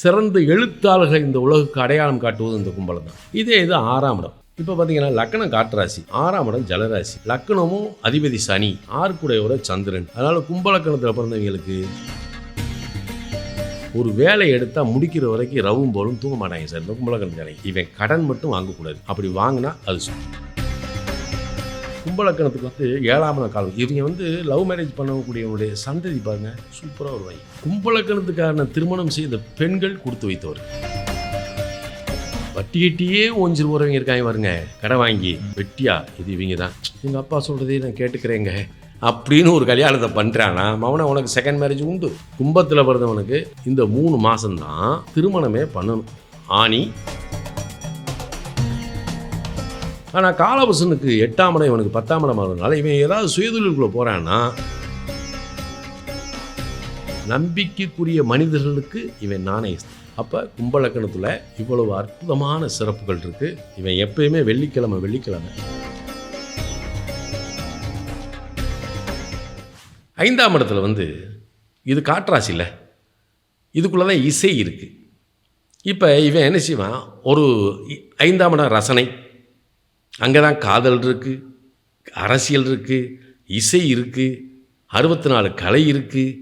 சிறந்த எழுத்தாளர்களை இந்த உலகுக்கு அடையாளம் காட்டுவது இந்த கும்பலம் தான் இதே இது ஆறாம் இடம். இப்போ பார்த்தீங்கன்னா லக்கணம் காட்டுராசி. ஆறாம் இடம் ஜலராசி. லக்கணமும் அதிபதி சனி. ஆறுக்குடையோட சந்திரன். அதனால் கும்பலக்கணத்தில் பிறந்தவங்களுக்கு ஒரு வேலை எடுத்தால் முடிக்கிற வரைக்கும் ரவும் போலும் தூங்க மாட்டாங்க சார். இந்த கும்பலக்கணத்துக்காரங்க இவன் கடன் மட்டும் வாங்கக்கூடாது. அப்படி வாங்கினா அது சு- கும்பலக்கணத்துக்கு வந்து ஏழாம் காலம். இவங்க வந்து லவ் மேரேஜ் பண்ணக்கூடியவருடைய சந்ததி பாருங்க சூப்பராக வருவாங்க கும்பலக்கணத்துக்கான திருமணம் செய்த பெண்கள் கொடுத்து வைத்தவர். வட்டி கட்டியே போகிறவங்க இருக்காங்க பாருங்க கடை வாங்கி. வெட்டியா? இது இவங்க தான். எங்கள் அப்பா சொல்கிறதே நான் கேட்டுக்கிறேங்க. அப்படின்னு ஒரு கல்யாணத்தை பண்ணுறானா மவனை உனக்கு செகண்ட் மேரேஜ் உண்டு. கும்பத்தில் பிறந்தவனுக்கு இந்த மூணு மாதம்தான் திருமணமே பண்ணணும். ஆணி ஆனால் காலவசனுக்கு எட்டாம் இடம் இவனுக்கு பத்தாம் இடம் ஆகிறதுனால இவன் ஏதாவது சுயதொழிலுக்குள்ளே போகிறான்னா நம்பிக்கைக்குரிய மனிதர்களுக்கு இவன் நானே அப்போ கும்பலக்கணத்தில் இவ்வளவு அற்புதமான சிறப்புகள் இருக்குது இவன் எப்பயுமே வெள்ளிக்கிழமை வெள்ளிக்கிழமை. ஐந்தாம் இடத்துல வந்து இது காற்றாசி இல்லை. இதுக்குள்ளே தான் இசை இருக்குது இப்போ இவன் என்ன செய்வான்? ஒரு ஐந்தாம் இடம் ரசனை. அங்கே தான் காதல் இருக்குது அரசியல் இருக்குது இசை இருக்குது அறுபத்தி நாலு கலை இருக்குது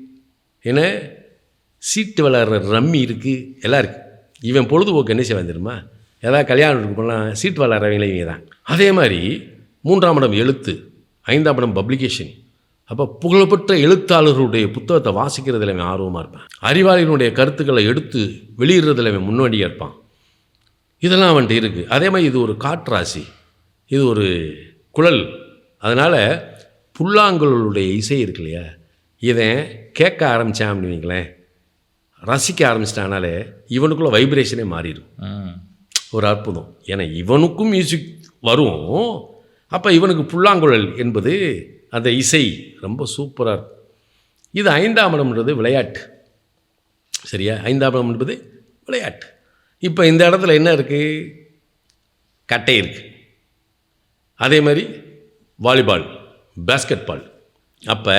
என சீட்டு விளாட்ற ரம்மி இருக்குது எல்லாம் இருக்குது இவன் பொழுதுபோக்கு என்ன செய்வான் தெரியுமா? ஏதாவது கல்யாணத்துக்கு போனால் சீட்டு விளாட்றவங்களே இவங்க தான். அதே மாதிரி மூன்றாம் இடம் எழுத்து ஐந்தாம் இடம் பப்ளிகேஷன் அப்போ புகழ்பெற்ற எழுத்தாளர்களுடைய புத்தகத்தை வாசிக்கிறதுல அவன் ஆர்வமாக இருப்பான். அறிவாளியினுடைய கருத்துக்களை எடுத்து வெளியிடுறதுல அவன் முன்னோடியாக இருப்பான். இதெல்லாம் அவன்கிட்ட இருக்குது அதே மாதிரி இது ஒரு காற்றாசி. இது ஒரு குழல். அதனால் புல்லாங்குழலுடைய இசை இருக்கு இல்லையா? இதை கேட்க ஆரம்பித்தான் அப்படின்னு வைங்களேன். ரசிக்க ஆரம்பிச்சிட்டானாலே இவனுக்குள்ள வைப்ரேஷனே மாறிடும். ஒரு அற்புதம். ஏன்னா இவனுக்கும் மியூசிக் வரும். அப்போ இவனுக்கு புல்லாங்குழல் என்பது அந்த இசை ரொம்ப சூப்பராக இருக்கும். இது ஐந்தாம் இடம்ன்றது விளையாட்டு. சரியா? ஐந்தாம் இடம் என்பது விளையாட்டு. இப்போ இந்த இடத்துல என்ன இருக்குது கட்டை இருக்குது அதே மாதிரி வாலிபால் பேஸ்கெட் பால் அப்போ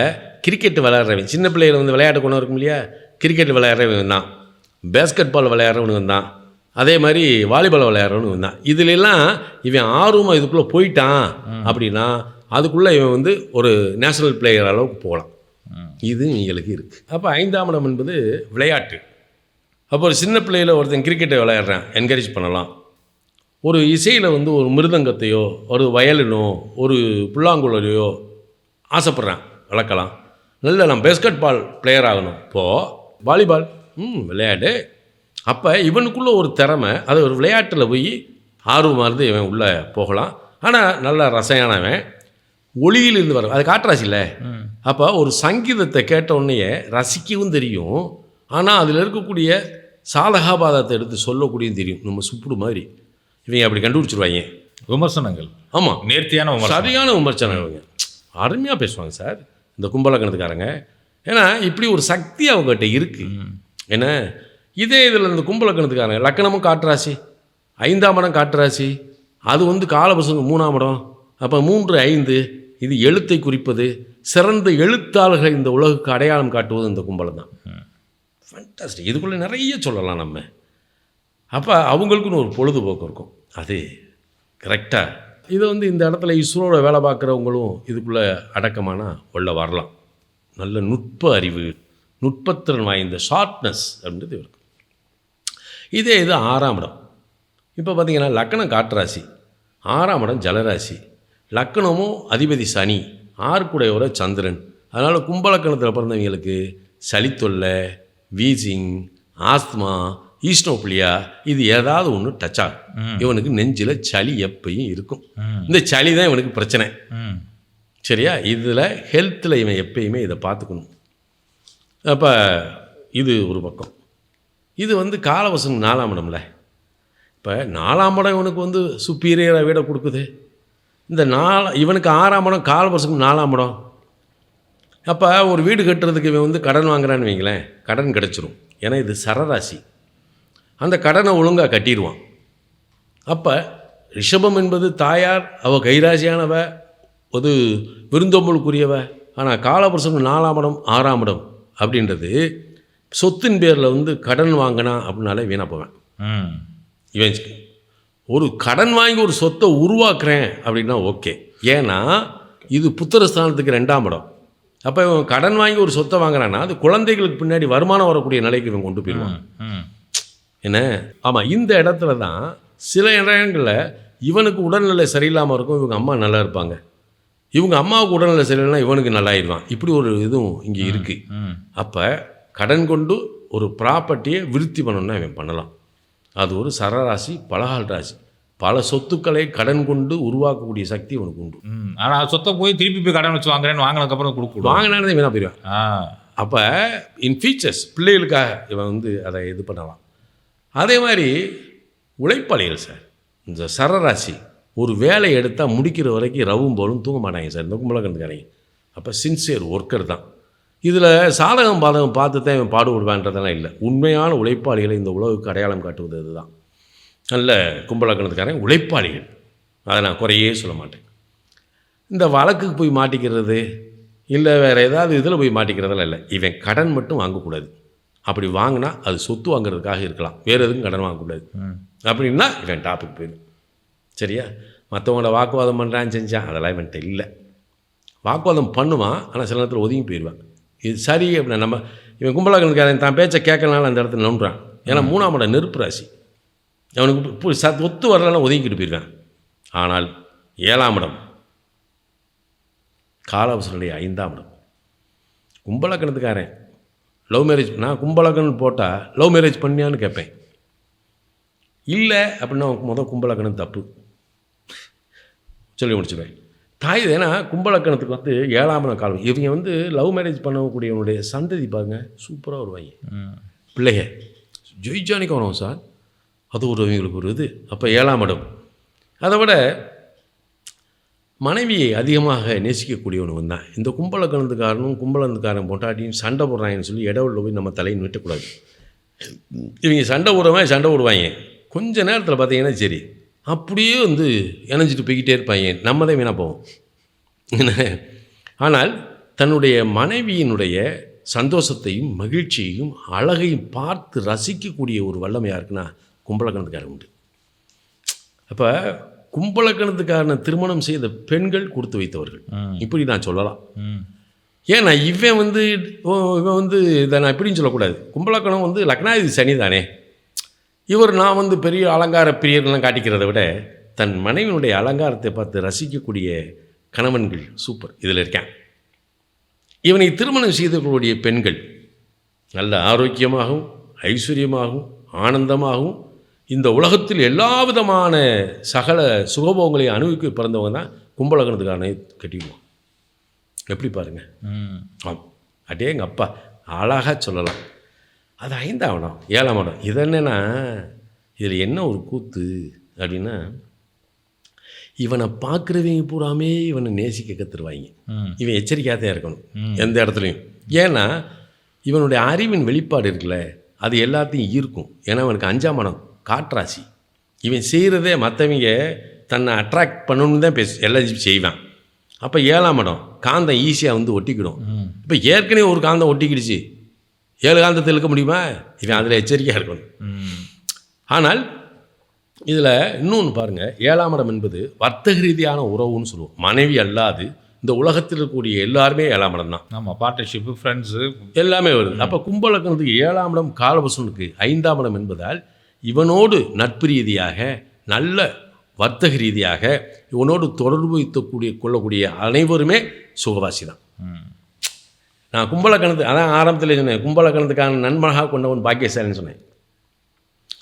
கிரிக்கெட் விளையாடுறவன் சின்ன பிள்ளைகள் வந்து விளையாட்டு கொண்டு இருக்கும் இல்லையா? கிரிக்கெட் விளையாடுறவன் தான். பேஸ்கெட் பால் விளையாடுறவனுங்க தான். அதே மாதிரி வாலிபால் விளையாடுறவனுங்க தான். இதுலெல்லாம் இவன் ஆர்வமாக இதுக்குள்ளே போயிட்டான் அப்படின்னா அதுக்குள்ளே இவன் வந்து ஒரு நேஷனல் பிளேயர் அளவுக்கு போகலாம். இது இவங்களுக்கு இருக்குது அப்போ ஐந்தாம் இடம் என்பது விளையாட்டு. அப்போ ஒரு சின்ன பிள்ளையில் ஒருத்தன் கிரிக்கெட்டை விளையாடுறான் என்கரேஜ் பண்ணலாம். ஒரு இசையில் வந்து ஒரு மிருதங்கத்தையோ ஒரு வயலினோ ஒரு புல்லாங்குழலையோ ஆசைப்பட்றான் வளர்க்கலாம். நல்ல நான் பேஸ்கெட் பால் பிளேயர் ஆகணும். இப்போது வாலிபால் ம் விளையாடு. அப்போ இவனுக்குள்ள ஒரு திறமை அது ஒரு விளையாட்டில் போய் ஆர்வமாக இருந்து இவன் உள்ளே போகலாம். ஆனால் நல்ல ரசையானவன் ஒளியிலிருந்து வர அது காட்டுறாசில்ல அப்போ ஒரு சங்கீதத்தை கேட்ட உடனேயே ரசிக்கவும் தெரியும். ஆனால் அதில் இருக்கக்கூடிய சாதகாபாதத்தை எடுத்து சொல்லக்கூடியதும் தெரியும். நம்ம சுப்புடு மாதிரி. இவங்க அப்படி கண்டுபிடிச்சிருவாங்க. விமர்சனங்கள். ஆமாம் நேர்த்தியான விமர்சனம். சரியான விமர்சனம் இவங்க. அருமையாக பேசுவாங்க சார். இந்த கும்பலக்கணத்துக்காரங்க. ஏன்னா இப்படி ஒரு சக்தி அவங்ககிட்ட இருக்குது என்ன? இதே இதில் இந்த கும்பலக்கணத்துக்காரங்க. லக்கணமும் காட்டுராசி ஐந்தாம் இடம் காட்டுராசி அது வந்து காலபசங்க மூணாம் இடம். அப்போ மூன்று ஐந்து இது எழுத்தை குறிப்பது. சிறந்த எழுத்தாளர்களை இந்த உலகுக்கு அடையாளம் காட்டுவது இந்த கும்பலம் தான் ஃபண்டாஸ்டிக் இதுக்குள்ளே நிறைய சொல்லலாம் நம்ம. அப்போ அவங்களுக்குன்னு ஒரு பொழுதுபோக்கு இருக்கும். அது கரெக்டாக இதை வந்து இந்த இடத்துல இஸ்ரோவோட வேலை பார்க்குறவங்களும் இதுக்குள்ளே அடக்கமான உள்ள வரலாம். நல்ல நுட்ப அறிவு நுட்பத்திறன் வாய்ந்த ஷார்ட்னஸ் அப்படின்றது இருக்கும் இதே இது ஆறாம் இடம். இப்போ பார்த்தீங்கன்னா லக்கணம் காட்டுராசி ஆறாம் இடம் ஜலராசி. லக்கணமும் அதிபதி சனி ஆறுக்குடையோட சந்திரன். அதனால் கும்பலக்கணத்தில் பிறந்தவங்களுக்கு சளித்தொல்லை வீசிங் ஆஸ்துமா ஈஸ்டோப்ளியா இது ஏதாவது ஒன்று டச் ஆகும். இவனுக்கு நெஞ்சில் சளி எப்பயும் இருக்கும். இந்த சளி தான் இவனுக்கு பிரச்சனை. சரியா? இதில் ஹெல்த்தில் இவன் எப்பயுமே இதை பார்த்துக்கணும். அப்போ இது ஒரு பக்கம். இது வந்து காலவசம் நாலாம் இடம்ல. இப்போ நாலாம் இடம் இவனுக்கு வந்து சுப்பீரியராக வீட கொடுக்குது. இந்த நாலா இவனுக்கு ஆறாம் இடம் காலவசம் நாலாம் இடம். அப்போ ஒரு வீடு கட்டுறதுக்கு இவன் வந்து கடன் வாங்குறான்னு வைங்களேன் கடன் கிடச்சிரும். ஏன்னா இது சரராசி. அந்த கடனை ஒழுங்காக கட்டிடுவான். அப்போ ரிஷபம் என்பது தாயார் அவ கைராசியானவ ஒரு விருந்தோம்பலுக்குரியவ ஆனால் காலபுருஷன் நாலாம் இடம் ஆறாம் இடம் அப்படின்றது சொத்தின் பேரில் வந்து கடன் வாங்கினா அப்படின்னாலே வீணாக போவேன். இவன் ஒரு கடன் வாங்கி ஒரு சொத்தை உருவாக்குறேன் அப்படின்னா ஓகே. ஏன்னா இது புத்திரஸ்தானத்துக்கு ரெண்டாம் இடம். அப்போ இவன் கடன் வாங்கி ஒரு சொத்தை வாங்குறான்னா அது குழந்தைகளுக்கு பின்னாடி வருமானம் வரக்கூடிய நிலைக்கு இவன் கொண்டு போயிடுவான். என்ன? ஆமாம் இந்த இடத்துல தான் சில இடங்களில் இவனுக்கு உடல்நிலை சரியில்லாமல் இருக்கும் இவங்க அம்மா நல்லா இருப்பாங்க. இவங்க அம்மாவுக்கு உடல்நிலை சரியில்லைனா இவனுக்கு நல்லாயிடுவான். இப்படி ஒரு இதுவும் இங்கே இருக்குது அப்போ கடன் கொண்டு ஒரு ப்ராப்பர்ட்டியை விருத்தி பண்ணணும்னா இவன் பண்ணலாம். அது ஒரு சரராசி பலகால் ராசி. பல சொத்துக்களை கடன் கொண்டு உருவாக்கக்கூடிய சக்தி இவனுக்கு உண்டு. ஆனால் சொத்தை போய் திருப்பி போய் கடன் வச்சு வாங்குறேன்னு வாங்கினதுக்கப்புறம் கொடுக்க வாங்கினாலே வீணாக போயிடுவேன் அப்போ இன் ஃபீச்சர்ஸ் பிள்ளைகளுக்காக இவன் வந்து அதை இது பண்ணலாம். அதே மாதிரி உழைப்பாளிகள் சார். இந்த சரராசி ஒரு வேலையை எடுத்தால் முடிக்கிற வரைக்கும் ரவும் போலும் தூங்க மாட்டாங்க சார். இந்த கும்பலக்கணத்துக்காரங்க அப்போ சின்சியர் ஒர்க்கர் தான். இதில் சாதகம் பாதகம் பார்த்து தான் இவன் பாடுபடுவான்றதெல்லாம் இல்லை. உண்மையான உழைப்பாளிகளை இந்த உலகுக்கு அடையாளம் காட்டுவது இதுதான். நல்ல கும்பலக்கணத்துக்காரன் உழைப்பாளிகள். அதை நான் குறையே சொல்ல மாட்டேன். இந்த வழக்குக்கு போய் மாட்டிக்கிறது இல்லை வேறு ஏதாவது இதில் போய் மாட்டிக்கிறதெல்லாம் இல்லை. இவன் கடன் மட்டும் வாங்கக்கூடாது. அப்படி வாங்கினா அது சொத்து வாங்குறதுக்காக இருக்கலாம். வேறு எதுவும் கடன் வாங்கக்கூடாது அப்படின்னா இவன் டாபிக் போயிடும். சரியா? மற்றவங்கள வாக்குவாதம் பண்ணுறான்னு செஞ்சான். அதெல்லாம் இவன்கிட்ட இல்லை. வாக்குவாதம் பண்ணுவான் ஆனால் சில நேரத்தில் ஒதுங்கி போயிடுவான். இது சரி அப்படின்னா நம்ம இவன் கும்பலாக்கணுக்காரன் தான் பேச்சை கேட்கலனால அந்த இடத்துல நம்புறான் ஏன்னா மூணாம் இடம் நெருப்பு ராசி. அவனுக்கு இப்போ சத் ஒத்து வரலன்னா ஒதுங்கிட்டு போயிடுவான். ஆனால் ஏழாம் இடம் காலவசனுடைய ஐந்தாம் இடம். கும்பலக்கணத்துக்காரன் லவ் மேரேஜ் நான் கும்பலக்கணம் போட்டால் லவ் மேரேஜ் பண்ணியான்னு கேட்பேன் இல்லை அப்படின்னா முதல் கும்பலக்கணம் தப்பு. சொல்லி முடிச்சுவேன் தாய் ஏன்னா கும்பலக்கணத்துக்கு வந்து ஏழாம் காலம். இவங்க வந்து லவ் மேரேஜ் பண்ணக்கூடியவனுடைய சந்ததி பாருங்க சூப்பராக வருவாங்க. பிள்ளைய ஜெயிச்சானிக்கு வரும் சார். அது ஒரு இவங்களுக்கு ஒரு இது. அப்போ ஏழாம் இடம். அதை விட மனைவியை அதிகமாக நேசிக்கக்கூடியவனும் தான் இந்த கும்பலக்கணத்துக்காரனும் கும்பலந்துக்காரன் பொண்டாட்டியும் சண்டை போடுறாங்கன்னு சொல்லி இடவுள்ள போய் நம்ம தலையை நிட்டக்கூடாது. இவங்க சண்டை போடுறவங்க சண்டை போடுவாங்க. கொஞ்ச நேரத்தில் பார்த்தீங்கன்னா சரி அப்படியே வந்து இணைஞ்சிட்டு போய்கிட்டே இருப்பாங்க. நம்ம தான் வீணாக போவோம். என்ன? ஆனால் தன்னுடைய மனைவியினுடைய சந்தோஷத்தையும் மகிழ்ச்சியையும் அழகையும் பார்த்து ரசிக்கக்கூடிய ஒரு வல்லமை இருக்குன்னா கும்பலக்கணத்துக்காரன் உண்டு. அப்போ கும்பலக்கணத்துக்காரனை திருமணம் செய்த பெண்கள் கொடுத்து வைத்தவர்கள். இப்படி நான் சொல்லலாம். ஏன்னா இவன் வந்து இவன் வந்து இதை நான் இப்படின்னு சொல்லக்கூடாது. கும்பலக்கணம் வந்து லக்னாதிபதி சனி தானே. இவர் நான் வந்து பெரிய அலங்கார பிரியர்லாம் காட்டிக்கிறதை விட தன் மனைவியினுடைய அலங்காரத்தை பார்த்து ரசிக்கக்கூடிய கணவன்கள் சூப்பர். இதில் இருக்கேன். இவனை திருமணம் செய்து கொள்ளக்கூடிய பெண்கள் நல்ல ஆரோக்கியமாகவும் ஐஸ்வர்யமாகவும் ஆனந்தமாகவும் இந்த உலகத்தில் எல்லா விதமான சகல சுகபோகங்களையும் அனுபவிக்க பிறந்தவங்க தான் கும்பலக்கணத்துக்காரனை கட்டிக்குவோம். எப்படி பாருங்கள் ஆம். அடே எங்கள் அப்பா அழகாக சொல்லலாம். அது ஐந்தாம் இடம் ஏழாம் இடம். இது என்னென்னா இதில் என்ன ஒரு கூத்து அப்படின்னா இவனை பார்க்குறவங்க பூராமே இவனை நேசிக்க கற்றுருவாங்க இவன் எச்சரிக்கையாக தான் இருக்கணும் எந்த இடத்துலையும். ஏன்னா இவனுடைய அறிவின் வெளிப்பாடு இருக்குல்ல அது எல்லாத்தையும் ஈர்க்கும். ஏன்னா அவனுக்கு அஞ்சாம் இடம். காட்ராசி. இவன் செய்கிறதே மற்றவங்க தன்னை அட்ராக்ட் பண்ணணும்னு தான் பேச எல்லாம் செய்வான். அப்போ ஏழாம் இடம் காந்தம் ஈஸியாக வந்து ஒட்டிக்கிடும். இப்போ ஏற்கனவே ஒரு காந்தம் ஒட்டிக்கிடுச்சு. ஏழு காந்தத்தில் இருக்க முடியுமா? இவன் அதில் எச்சரிக்கையாக இருக்கணும். ஆனால் இதில் இன்னொன்று பாருங்கள் ஏழாம் இடம் என்பது வர்த்தக ரீதியான உறவுன்னு சொல்லுவோம். மனைவி அல்லாது இந்த உலகத்தில் இருக்கக்கூடிய எல்லாருமே ஏழாம் இடம் தான். ஆமாம் பார்ட்னர்ஷிப்பு ஃப்ரெண்ட்ஸு எல்லாமே வருது. அப்போ கும்பலக்கணத்துக்கு ஏழாம் இடம் காலபசுனுக்கு ஐந்தாம் இடம் என்பதால் இவனோடு நட்பு ரீதியாக நல்ல வர்த்தக ரீதியாக இவனோடு தொடர்பு வைத்தக்கூடிய கொள்ளக்கூடிய அனைவருமே சுகவாசி தான் ம் நான் கும்பலக்கணத்து அதான் ஆரம்பத்தில் சொன்னேன் கும்பலக்கணத்துக்கான நண்பனாக கொண்டவன் பாக்கியசாலின்னு சொன்னேன்.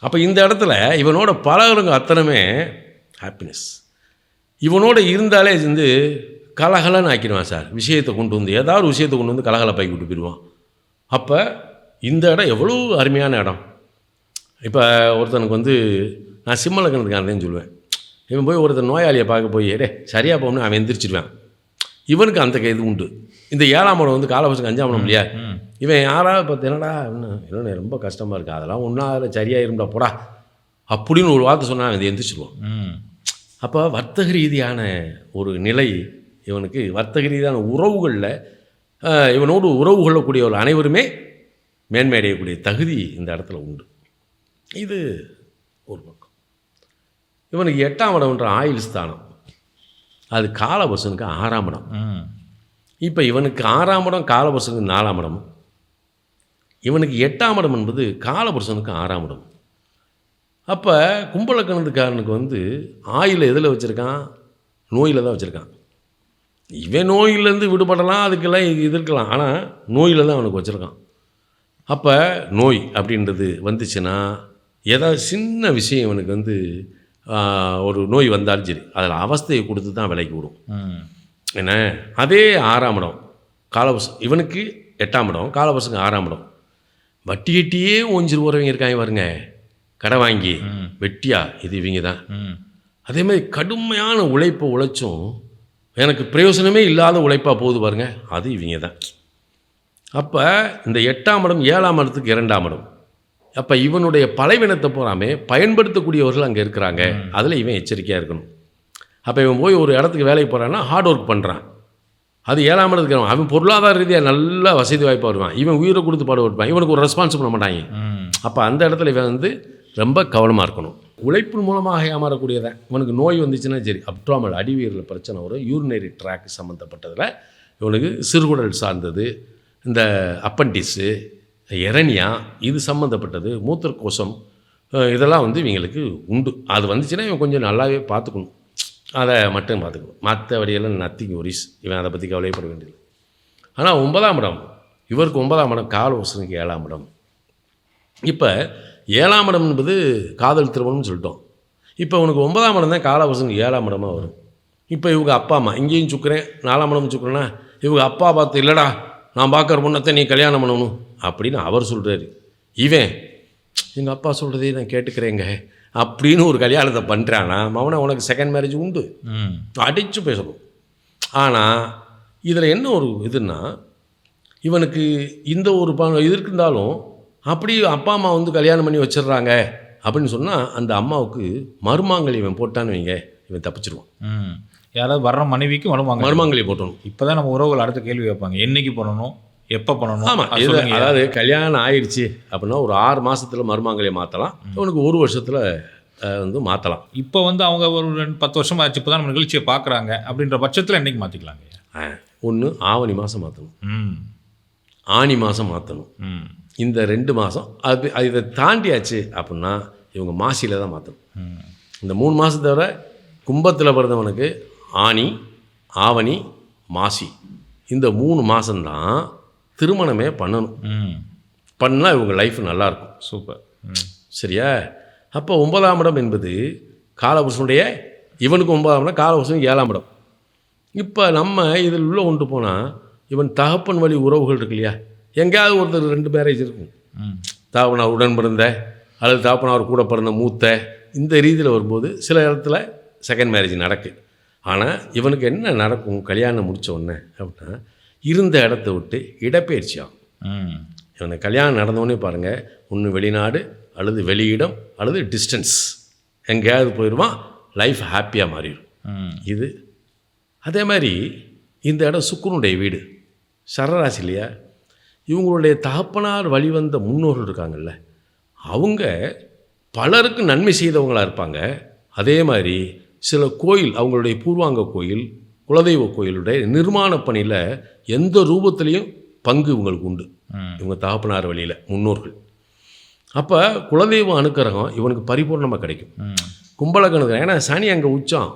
அப்போ இந்த இடத்துல இவனோட பழகிறவங்க அத்தனைமே ஹாப்பினஸ் இவனோட இருந்தாலே வந்து கலகலன்னு ஆக்கிடுவான் சார். விஷயத்தை கொண்டு வந்து ஏதாவது ஒரு விஷயத்தை கொண்டு வந்து கலகல பாக்கி விட்டு போயிடுவான். அப்போ இந்த இடம் எவ்வளோ அருமையான இடம். இப்போ ஒருத்தனுக்கு வந்து நான் சிம்மலக்கணத்துக்கானதேன்னு சொல்லுவேன். இவன் போய் ஒருத்தன் நோயாளியை பார்க்க போய் டே சரியாக போகணும்னு அவன் எந்திரிச்சிடுவான் இவனுக்கு அந்த இது உண்டு. இந்த ஏழாம் இடம் வந்து காலபசுக்கு அஞ்சாம் இடம் இல்லையா? இவன் யாராவது பார்த்து என்னடா இல்லை ரொம்ப கஷ்டமாக இருக்குது அதெல்லாம் ஒன்றா அதில் சரியாயிரும்டா போடா. அப்படின்னு ஒரு வார்த்தை சொன்னால் அவன் எந்திரிச்சிடுவான் அப்போ வர்த்தக ரீதியான ஒரு நிலை இவனுக்கு வர்த்தக ரீதியான உறவுகளில் இவனோடு உறவு கொள்ளக்கூடியவர்கள் அனைவருமே மேன்மை அடையக்கூடிய தகுதி இந்த இடத்துல உண்டு. இது ஒரு பக்கம். இவனுக்கு எட்டாம் இடம்ன்ற ஆயுள் ஸ்தானம். அது காலபுருஷனுக்கு ஆறாம் இடம். இப்போ இவனுக்கு ஆறாம் இடம் காலபுருஷனுக்கு நாலாம் இடம். இவனுக்கு எட்டாம் இடம் என்பது காலபுருஷனுக்கு ஆறாம் இடம். அப்போ கும்பலக்கணத்துக்காரனுக்கு வந்து ஆயில் எதில் வச்சுருக்கான்? நோயில் தான் வச்சுருக்கான். இவன் நோயிலேருந்து விடுபடலாம் அதுக்கெல்லாம் இது இருக்கலாம். ஆனால் நோயில் தான் அவனுக்கு வச்சுருக்கான். அப்போ நோய் அப்படின்றது வந்துச்சுன்னா ஏதாவது சின்ன விஷயம் இவனுக்கு வந்து ஒரு நோய் வந்தாலும் சரி அதில் அவஸ்தையை கொடுத்து தான் விலைக்கு விடும். என்ன? அதே ஆறாம் இடம் காலவசம். இவனுக்கு எட்டாம் இடம் காலவசங்க ஆறாம் இடம். வட்டி கட்டியே ஓஞ்சிரு போகிறவங்க இருக்காங்க பாருங்க. கடை வாங்கி வெட்டியா? இது இவங்க தான். அதே மாதிரி கடுமையான உழைப்பை உழைச்சும் எனக்கு பிரயோசனமே இல்லாத உழைப்பாக போகுது பாருங்க. அது இவங்க தான். அப்போ இந்த எட்டாம் இடம் ஏழாம் இடத்துக்கு இரண்டாம் இடம். அப்போ இவனுடைய பலைவினத்தை பூராமே பயன்படுத்தக்கூடியவர்கள் அங்கே இருக்கிறாங்க. அதில் இவன் எச்சரிக்கையாக இருக்கணும். அப்போ இவன் போய் ஒரு இடத்துக்கு வேலைக்கு போகிறான்னா ஹார்ட் ஒர்க் பண்ணுறான் அது ஏழாம் இடத்துக்கு இருக்கிறவன். அவன் பொருளாதார ரீதியாக நல்ல வசதி வாய்ப்பாக வருவான். இவன் உயிரை கொடுத்து பாடுபடுவான் இவனுக்கு ஒரு ரெஸ்பான்ஸ் பண்ண மாட்டாங்க அப்போ அந்த இடத்துல இவன் வந்து ரொம்ப கவனமாக இருக்கணும். உழைப்பு மூலமாக ஏமாறக்கூடியதான் இவனுக்கு நோய் வந்துச்சுன்னா சரி அப்ட்ராமல் அடிவீரில் பிரச்சனை வரும். யூரினரி ட்ராக் சம்மந்தப்பட்டதில் இவனுக்கு சிறுகுடல் சார்ந்தது. இந்த அப்பண்டிஸு எரணியா இது சம்மந்தப்பட்டது மூத்திரக்கோசம் கோஷம் இதெல்லாம் வந்து இவங்களுக்கு உண்டு. அது வந்துச்சுன்னா இவன் கொஞ்சம் நல்லாவே பார்த்துக்கணும். அதை மட்டும் பார்த்துக்கணும். மற்றபடியெல்லாம் நத்திங் ஒரிஸ் இவன் அதை பற்றி கவலைப்பட வேண்டியது ஆனால் ஒன்பதாம் இடம். இவருக்கு ஒன்பதாம் இடம் காலவசனுக்கு ஏழாம் இடம். இப்போ ஏழாம் இடம் என்பது காதல் திருமணம்னு சொல்லிட்டோம். இப்போ உனக்கு ஒன்பதாம் இடம் தான் காலவசனுக்கு ஏழாம் இடமாக வரும். இப்போ இவங்க அப்பா அம்மா இங்கேயும் சுக்குறேன் நாலாம் இடம் சுக்குறேன்னா இவங்க அப்பா பார்த்து இல்லைடா நான் பார்க்குற பொண்ணத்தை நீ கல்யாணம் பண்ணணும். அப்படின்னு அவர் சொல்கிறாரு இவன் எங்கள் அப்பா சொல்கிறதே நான் கேட்டுக்கிறேங்க. அப்படின்னு ஒரு கல்யாணத்தை பண்ணுறானா மவனை உனக்கு செகண்ட் மேரேஜ் உண்டு. ம். அடித்து பேசணும். ஆனால் இதில் என்ன ஒரு இதுன்னா இவனுக்கு இந்த ஒரு ப இது இருந்தாலும் அப்படி அப்பா அம்மா வந்து கல்யாணம் பண்ணி வச்சிடுறாங்க அப்படின்னு சொன்னால் அந்த அம்மாவுக்கு மருமாங்கல் இவன் போட்டான்னு வைங்க இவன் தப்பிச்சிருவான். ம். யாராவது வர்ற மனைவிக்கு வருவாங்க மருமாங்கலி போட்டணும். இப்போதான் நம்ம உறவுகள் அடுத்த கேள்வி வைப்பாங்க என்னைக்கு பண்ணணும் எப்போ பண்ணணும்? ஆமாம் இது. அதாவது கல்யாணம் ஆயிடுச்சு அப்படின்னா ஒரு ஆறு மாதத்தில் மருமாங்கலியை மாற்றலாம் இவனுக்கு ஒரு வருஷத்தில் வந்து மாற்றலாம் இப்போ வந்து அவங்க ஒரு ரெண்டு பத்து வருஷம் ஆச்சு இப்போ தான் நம்ம நிகழ்ச்சியை பார்க்குறாங்க அப்படின்ற பட்சத்தில் என்னைக்கு மாற்றிக்கலாங்க ஒன்று ஆவணி மாதம் மாற்றணும் ஆனி மாதம் மாற்றணும் இந்த ரெண்டு மாதம் அது அது இதை தாண்டியாச்சு அப்படின்னா இவங்க மாசியில் தான் மாற்றணும் இந்த மூணு மாதத்தை தவிர கும்பத்தில் பிறந்தவனுக்கு ஆனி ஆவணி மாசி. இந்த மூணு மாதம்தான் திருமணமே பண்ணணும். ம். பண்ணால் இவங்க லைஃப் நல்லாயிருக்கும் சூப்பர். ம். சரியா? அப்போ ஒன்பதாம் இடம் என்பது காலபுருஷனுடைய இவனுக்கு ஒன்பதாம் இடம் காலபுருஷனுக்கு ஏழாம் இடம். இப்போ நம்ம இதில் உள்ள கொண்டு போனால் இவன் தகப்பன் வழி உறவுகள் இருக்கு இல்லையா? எங்கேயாவது ஒருத்தர் ரெண்டு மேரேஜ் இருக்கும். தாப்பனார் உடன் பிறந்த அல்லது தாப்பனார் கூட பிறந்த மூத்த இந்த ரீதியில் வரும்போது சில இடத்துல செகண்ட் மேரேஜ் நடக்கு. ஆனால் இவனுக்கு என்ன நடக்கும்? கல்யாணம் முடிச்ச உடனே அப்படின்னா இருந்த இடத்த விட்டு இடப்பெயர்ச்சி ஆகும். ம். இவனுக்கு கல்யாணம் நடந்தோடனே பாருங்கள் ஒன்று வெளிநாடு அல்லது வெளியிடம் அல்லது டிஸ்டன்ஸ் எங்கேயாவது போயிடுவான் லைஃப் ஹாப்பியாக மாறிடும். இது அதே மாதிரி இந்த இடம் சுக்குனுடைய வீடு. சரராசி இல்லையா? இவங்களுடைய தகப்பனார் வழிவந்த முன்னோர்கள் இருக்காங்கல்ல அவங்க பலருக்கு நன்மை செய்தவங்களா இருப்பாங்க. அதே மாதிரி சில கோயில் அவங்களுடைய பூர்வாங்க கோயில் குலதெய்வ கோயிலுடைய நிர்மாண பணியில் எந்த ரூபத்திலையும் பங்கு இவங்களுக்கு உண்டு. இவங்க தகப்பனார் வழியில் முன்னோர்கள். அப்போ குலதெய்வ அனுக்கிரகம் இவனுக்கு பரிபூர்ணமாக கிடைக்கும். கும்பலக்கணக்கு ஏன்னா சனி அங்கே உச்சம்.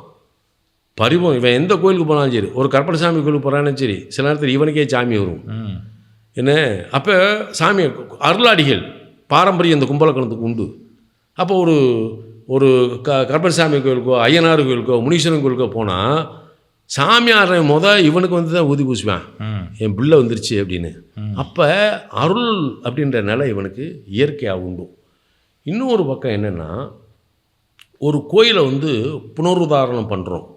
பரிபூர்ணம் இவன் எந்த கோயிலுக்கு போனாலும் சரி ஒரு கற்பனை கோயிலுக்கு போகிறாலும் சரி சில நேரத்தில் இவனுக்கே சாமி வரும். என்ன? அப்போ சாமி அருளாடிகள் பாரம்பரியம் இந்த கும்பலக்கணத்துக்கு உண்டு. அப்போ ஒரு ஒரு க கற்பனசாமி கோயிலுக்கோ ஐயனார் கோயிலுக்கோ முனீஸ்வரன் கோயிலுக்கோ போனால் சாமியார் முத இவனுக்கு வந்து தான் ஊதி பூசுவேன். என் பிள்ளை வந்துருச்சு அப்படின்னு. அப்போ அருள் அப்படின்ற நிலை இவனுக்கு இயற்கையாக உண்டு. இன்னொரு பக்கம் என்னென்னா ஒரு கோயிலை வந்து புனருதாரணம் பண்ணுறோம்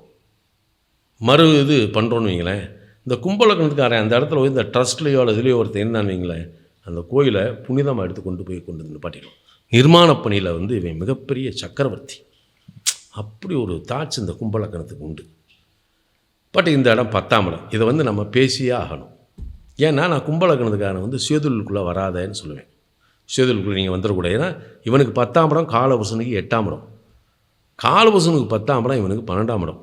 மறு இது பண்ணுறோன்னு வைங்களேன். இந்த கும்பலக்கணத்துக்காரன் அந்த இடத்துல போய் இந்த ட்ரஸ்ட்லேயோ அல்லது இதுலேயோ ஒருத்தர் இருந்தான்னு வைங்களேன். அந்த கோயிலை புனிதமாக எடுத்து கொண்டு போய் கொண்டு வந்து நிப்பாட்டிடும் நிர்மாண பணியில் வந்து இவன் மிகப்பெரிய சக்கரவர்த்தி. அப்படி ஒரு தாட்ஸ் இந்த கும்பலக்கணத்துக்கு உண்டு. பட் இந்த இடம் பத்தாம் இடம். இதை வந்து நம்ம பேசியே ஆகணும். ஏன்னா நான் கும்பலக்கணத்துக்காரன் வந்து சேதுலுக்குள்ளே வராதேன்னு சொல்லுவேன். சேதுலுக்குள்ளே நீங்கள் வந்துடக்கூடாது. ஏன்னா இவனுக்கு பத்தாம் இடம் காலபுசனுக்கு எட்டாம் இடம். காலபுசனுக்கு பத்தாம் இடம் இவனுக்கு பன்னெண்டாம் இடம்.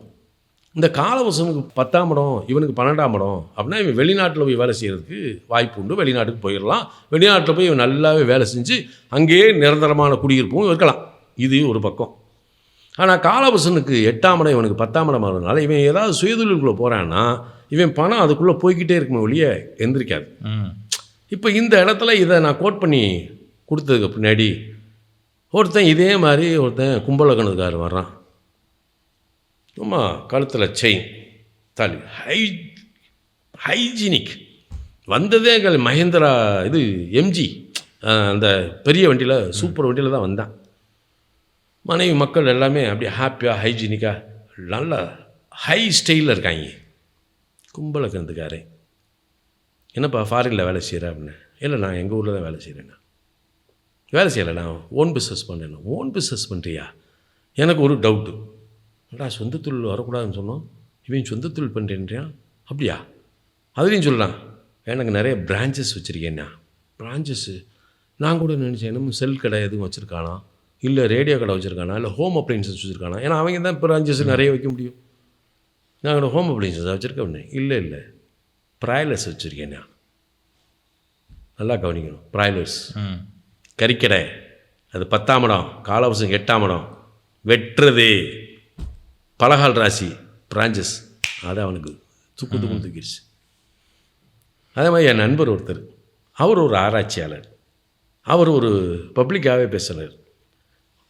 இந்த காலவசனுக்கு பத்தாம் இடம் இவனுக்கு பன்னெண்டாம் இடம் அப்படின்னா இவன் வெளிநாட்டில் போய் வேலை செய்கிறதுக்கு வாய்ப்பு உண்டு. வெளிநாட்டுக்கு போயிடலாம். வெளிநாட்டில் போய் இவன் நல்லாவே வேலை செஞ்சு அங்கேயே நிரந்தரமான குடியிருப்பும் இருக்கலாம். இது ஒரு பக்கம். ஆனால் காலவசனுக்கு எட்டாம் இடம் இவனுக்கு பத்தாம் இடம் ஆகிறதுனால இவன் ஏதாவது சுயதொழிலுக்குள்ளே போகிறான்னா இவன் பணம் அதுக்குள்ளே போய்கிட்டே இருக்குமே ஒழிய எந்திரிக்காது. இப்போ இந்த இடத்துல இதை நான் கோட் பண்ணி கொடுத்ததுக்கு பின்னாடி ஒருத்தன் இதே மாதிரி ஒருத்தன் கும்பலக்கணத்துக்காரர் வர்றான். ஆமாம் கழுத்தில் செயின் தாலி ஹை ஹைஜீனிக் வந்ததே எங்கள் மஹேந்திரா இது எம்ஜி அந்த பெரிய வண்டியில் சூப்பர் வண்டியில் தான் வந்தான். மனைவி மக்கள் எல்லாமே அப்படியே ஹாப்பியாக ஹைஜீனிக்காக நல்ல ஹை ஸ்டைலில் இருக்காங்க. கும்பலக்கணத்துக்காரன் என்னப்பா ஃபாரினில் வேலை செய்கிற அப்படின்னு. இல்லை நான் எங்கள் ஊரில் தான் வேலை செய்கிறேண்ணா வேலை செய்யலை நான் ஓன் பிஸ்னஸ் பண்ணேன் ஓன் பிஸ்னஸ் பண்ணுறியா எனக்கு ஒரு டவுட்டு என்னடா சொந்த தொழில் வரக்கூடாதுன்னு சொன்னோம். இவன் சொந்த தொழில் பண்ணுறேன்றியா அப்படியா? அதுலேயும் சொல்லலாம். எனக்கு நிறைய பிரான்ச்சஸ் வச்சுருக்கேண்ணா பிரான்ச்சஸ்ஸு நான் கூட நினச்சேன் என்னமோ செல் கடை எதுவும் வச்சுருக்கானா? இல்லை ரேடியோ கடை வச்சுருக்கானா? இல்லை ஹோம் அப்ளைன்சஸ் வச்சுருக்கானா? ஏன்னா அவங்க தான் பிரான்ச்சஸ் நிறைய வைக்க முடியும். நான் ஹோம் அப்ளைன்சஸ் வச்சுருக்கேன் இல்லை இல்லை. ப்ராய்லர்ஸ் வச்சுருக்கேண்ணா நல்லா கவனிக்கணும். ப்ராய்லர்ஸ் கறிக்கடை. அது பத்தாம் இடம். காலவசம் எட்டாம் இடம். வெட்டுறது. பலகால் ராசி. பிரான்ச்சஸ் அது அவனுக்கு துக்கு துக்கு தூக்கிடுச்சு அதே மாதிரி என் நண்பர் ஒருத்தர். அவர் ஒரு ஆராய்ச்சியாளர். அவர் ஒரு பப்ளிக்காகவே பேசுகிறார்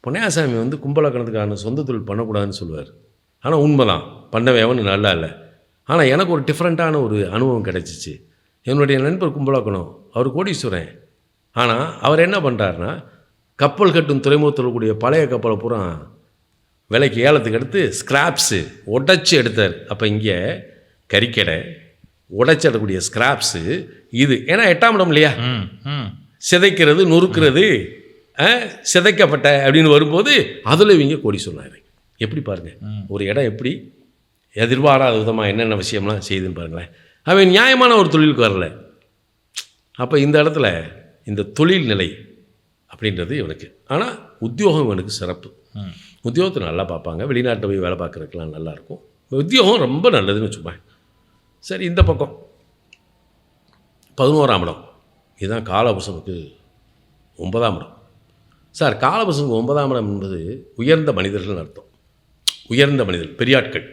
பொன்னையாசாமி வந்து கும்பலக்கணத்துக்கான சொந்த தொழில் பண்ணக்கூடாதுன்னு சொல்லுவார். ஆனால் உண்மைதான். பண்ணவே அவனு நல்லா இல்லை. ஆனால் எனக்கு ஒரு டிஃப்ரெண்ட்டான ஒரு அனுபவம் கிடச்சிச்சு. என்னுடைய நண்பர் கும்பலக்கணம் அவர் கோடீஸ்வரன். ஆனால் அவர் என்ன பண்ணுறாருனா கப்பல் கட்டும் துறைமுகத்தில் இருக்கக்கூடிய பழைய கப்பலை பூரா விலைக்கு ஏலத்துக்கு எடுத்து ஸ்கிராப்ஸு உடைச்சி எடுத்தார். அப்போ இங்கே கறிக்கடை உடைச்சி எடுக்கக்கூடிய ஸ்கிராப்ஸு இது. ஏன்னா எட்டாம் இடம் இல்லையா? ம் ம். சிதைக்கிறது நொறுக்கிறது. சிதைக்கப்பட்ட அப்படின்னு வரும்போது அதில் இவங்க கோடி சொன்னார். எப்படி பாருங்க? ஒரு இடம் எப்படி? எதிர்பாராத விதமாக என்னென்ன விஷயம்லாம் செய்யுதுன்னு பாருங்களேன். அவன் நியாயமான ஒரு தொழிலுக்கு வரல. அப்போ இந்த இடத்துல இந்த தொழில் நிலை அப்படின்றது இவனுக்கு. ஆனால் உத்தியோகம் இவனுக்கு சிறப்பு. உத்தியோகத்தை நல்லா பார்ப்பாங்க. வெளிநாட்டில் போய் வேலை பார்க்குறதுக்கெலாம் நல்லாயிருக்கும் உத்தியோகம் ரொம்ப நல்லதுன்னு வச்சுப்பேன் சரி இந்த பக்கம். பதினோராம் இடம். இதுதான் காலபுசனுக்கு ஒன்பதாம் இடம். சார் காலபசங்க ஒன்பதாம் இடம் என்பது உயர்ந்த மனிதர்கள் அர்த்தம். உயர்ந்த மனிதர் பெரியாட்கள்.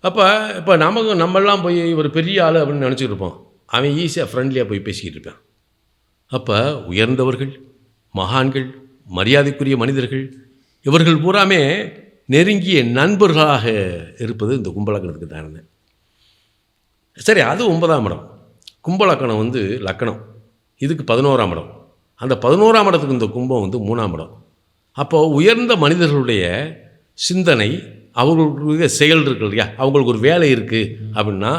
அப்போ இப்போ நமக்கு நம்மெல்லாம் போய் ஒரு பெரிய ஆள் அப்படின்னு நினச்சிட்டு இருப்போம். அவன் ஈஸியாக ஃப்ரெண்ட்லியாக போய் பேசிக்கிட்டு இருப்பான். அப்போ உயர்ந்தவர்கள் மகான்கள் மரியாதைக்குரிய மனிதர்கள் இவர்கள் பூராமே நெருங்கிய நண்பர்களாக இருப்பது இந்த கும்பலக்கணத்துக்கு தானே சரி அது ஒன்பதாம் இடம். கும்பலக்கணம் வந்து லக்கணம். இதுக்கு பதினோராம் இடம். அந்த பதினோராம் இடத்துக்கு இந்த கும்பம் வந்து மூணாம் இடம். அப்போது உயர்ந்த மனிதர்களுடைய சிந்தனை அவர்களுடைய செயல் இருக்கு இல்லையா? அவங்களுக்கு ஒரு வேலை இருக்குது அப்படின்னா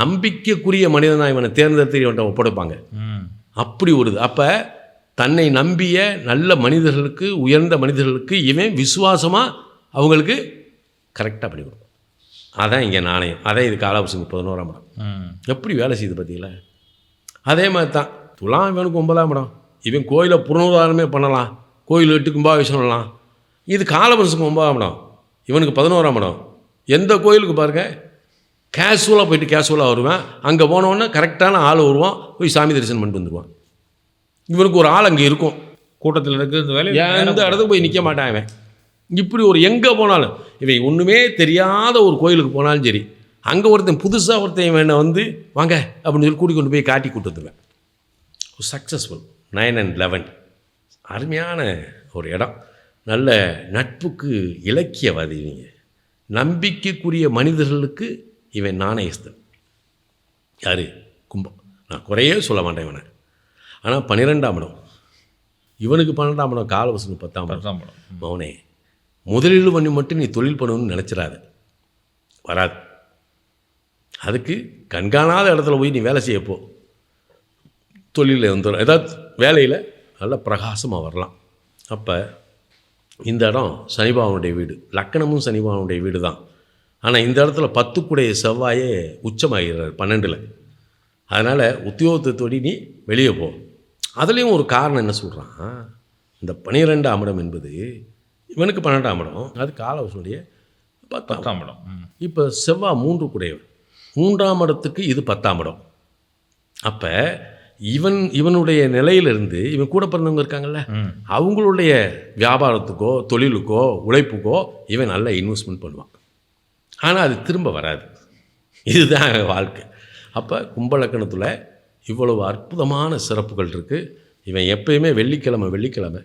நம்பிக்கைக்குரிய மனிதனாக இவனை தேர்ந்தெடுத்து ஒப்படைப்பாங்க. அப்படி ஒரு இது. அப்போ தன்னை நம்பிய நல்ல மனிதர்களுக்கு உயர்ந்த மனிதர்களுக்கு இவன் விசுவாசமாக அவங்களுக்கு கரெக்டாக பண்ணி கொடுப்பான். அதான் இங்கே நாணயம். அதான் இது காலாபுசுங்க பதினோராம் இடம். எப்படி வேலை செய்யுது பார்த்தீங்களா? அதே மாதிரி தான். துலாம் இவனுக்கு ஒன்பதாம் இடம். இவன் கோயிலை புனருதாரணமே பண்ணலாம். கோயில் எட்டு கும்பாபிஷேகம் பண்ணலாம். இது காலபுருஷனுக்கு ஒன்பதாம் இடம். இவனுக்கு பதினோராம் இடம். எந்த கோயிலுக்கு பாருங்க? கேஷுவலாக போயிட்டு கேஷுவலாக வருவேன். அங்கே போனோன்னே கரெக்டான ஆள் வருவான் போய் சாமி தரிசனம் பண்ணிட்டு வந்துடுவான் இவனுக்கு ஒரு ஆள் அங்கே இருக்கும். கூட்டத்தில் இருக்கு இந்த வேலை எந்த இடத்துக்கு போய் நிற்க மாட்டான் அவன் இப்படி ஒரு எங்கே போனாலும் இவன் ஒன்றுமே தெரியாத ஒரு கோயிலுக்கு போனாலும் சரி அங்கே ஒருத்தன் புதுசாக ஒருத்தன் இவனை வந்து வாங்க அப்படின்னு சொல்லி கூட்டி கொண்டு போய் காட்டி கூட்டு வந்துடுவேன் சக்ஸஸ்ஃபுல் நைன் அண்ட் லெவன் அருமையான ஒரு இடம். நல்ல நட்புக்கு இலக்கியவாதி இவங்க. நம்பிக்கைக்குரிய மனிதர்களுக்கு இவன் நாணயஸ்தன். யார்? கும்பம். நான் குறையே சொல்ல மாட்டேன் இவனை. ஆனால் பன்னிரெண்டாம் இடம். இவனுக்கு பன்னெண்டாம் இடம் காலவசனுக்கு பத்தாம் இடம். பத்தாம் படம் மௌனே முதலீடு பண்ணி மட்டும் நீ தொழில் பண்ணணும்னு நினச்சிடாத. வராது. அதுக்கு கண்காணாத இடத்துல போய் நீ வேலை செய்யப்போ தொழிலில் வந்துடும் ஏதாவது வேலையில் நல்ல பிரகாசமாக வரலாம். அப்போ இந்த இடம் சனிபாவனுடைய வீடு. லக்கணமும் சனிபாவனுடைய வீடு தான் ஆனால் இந்த இடத்துல பத்துக்குடைய செவ்வாயே உச்சமாகிறார் பன்னெண்டில். அதனால் உத்தியோகத்தை தொடி நீ வெளியே போ. அதுலேயும் ஒரு காரணம் என்ன சொல்கிறான் இந்த பனிரெண்டாம் இடம் என்பது இவனுக்கு பன்னெண்டாம் இடம். அது காலவசனுடைய பத்தாம் இடம். இப்போ செவ்வாய் மூன்று குடையவன். மூன்றாம் இடத்துக்கு இது பத்தாம் இடம். அப்போ இவன் இவனுடைய நிலையிலிருந்து இவன் கூட பிறந்தவங்க இருக்காங்கல்ல. அவங்களுடைய வியாபாரத்துக்கோ தொழிலுக்கோ உழைப்புக்கோ இவன் நல்லா இன்வெஸ்ட்மெண்ட் பண்ணுவான். ஆனால் அது திரும்ப வராது. இதுதான் வாழ்க்கை. அப்போ கும்பலக்கணத்தில் இவ்வளவு அற்புதமான சிறப்புகள் இருக்குது இவன் எப்பயுமே வெள்ளிக்கிழமை வெள்ளிக்கிழமை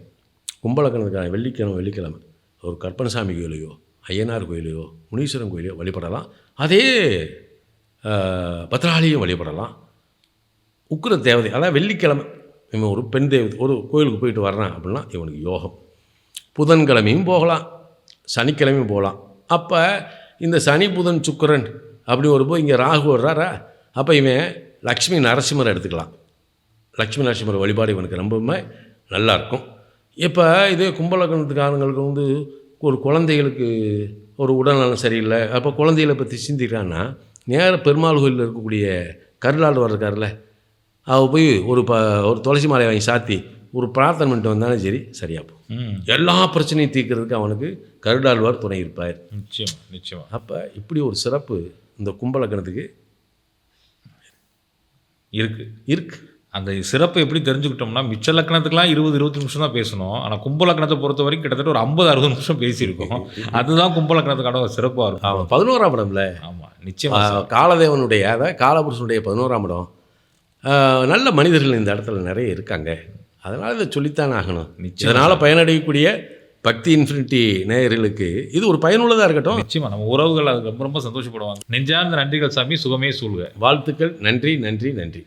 கும்பலக்கணத்துக்கான வெள்ளிக்கிழமை வெள்ளிக்கிழமை ஒரு கற்பனசாமி கோயிலையோ ஐயனார் கோயிலையோ முனீஸ்வரன் கோயிலையோ வழிபடலாம். அதே ஆஹ், பத்ராளியும் வழிபடலாம். உக்கிர தேவதை அதான் வெள்ளிக்கிழமை. இவன் ஒரு பெண் தேவதை ஒரு கோயிலுக்கு போயிட்டு வர்றான் அப்படின்னா இவனுக்கு யோகம். புதன்கிழமையும் போகலாம் சனிக்கிழமையும் போகலாம். அப்போ இந்த சனி புதன் சுக்கரன் அப்படி வரும்போது இங்கே ராகு வர்றாரா? அப்போ இவன் லக்ஷ்மி நரசிம்மரை எடுத்துக்கலாம். லக்ஷ்மி நரசிம்மர் வழிபாடு இவனுக்கு ரொம்பவுமே நல்லாயிருக்கும் இப்போ இதே கும்பலக்கணத்துக்காரங்களுக்கு வந்து ஒரு குழந்தைகளுக்கு ஒரு உடல்நலம் சரியில்லை. அப்போ குழந்தைகளை பற்றி சிந்திக்கிறான்னா நேர பெருமாள் கோயிலில் இருக்கக்கூடிய கருளாளர் இருக்கார்ல அவ போய் ஒரு ப ஒரு துளசி மாலை வாங்கி சாத்தி ஒரு பிரார்த்தனை பண்ணிட்டு வந்தாலும் சரி சரியாக போகும். எல்லா பிரச்சனையும் தீர்க்கறதுக்கு அவனுக்கு கருடாழ்வார் துணை இருப்பார். நிச்சயமா நிச்சயமா. அப்போ இப்படி ஒரு சிறப்பு இந்த கும்பலக்கணத்துக்கு இருக்கு. இருக்கு. அந்த சிறப்பை எப்படி தெரிஞ்சுக்கிட்டோம்னா மிச்ச லக்கணத்துக்குலாம் இருபது இருபத்தி நிமிஷம் தான் பேசணும். ஆனால் கும்ப லக்கணத்தை பொறுத்த வரைக்கும் கிட்டத்தட்ட ஒரு ஐம்பது அறுபது நிமிஷம் பேசியிருக்கோம். அதுதான் கும்ப லக்கணத்துக்கான ஒரு சிறப்பாக இருக்கும். அவன் பதினோராம் இடம்ல ஆமாம் நிச்சயமா. ஆஹ், காலதேவனுடைய அதாவது காலபுருஷனுடைய பதினோராம் இடம். ஆஹ், நல்ல மனிதர்கள் இந்த இடத்துல நிறைய இருக்காங்க. அதனால் இதை சொல்லித்தான் ஆகணும். இதனால் பயனடையக்கூடிய பக்தி இன்ஃபினிட்டி நேயர்களுக்கு இது ஒரு பயனுள்ளதாக இருக்கட்டும். நிச்சயமா. நம்ம உறவுகள் அதுக்கு ரொம்ப ரொம்ப சந்தோஷப்படுவாங்க. நெஞ்சார்ந்த நன்றிகள் சாமி சுகமே சூழ்க. வாழ்த்துக்கள். நன்றி நன்றி நன்றி.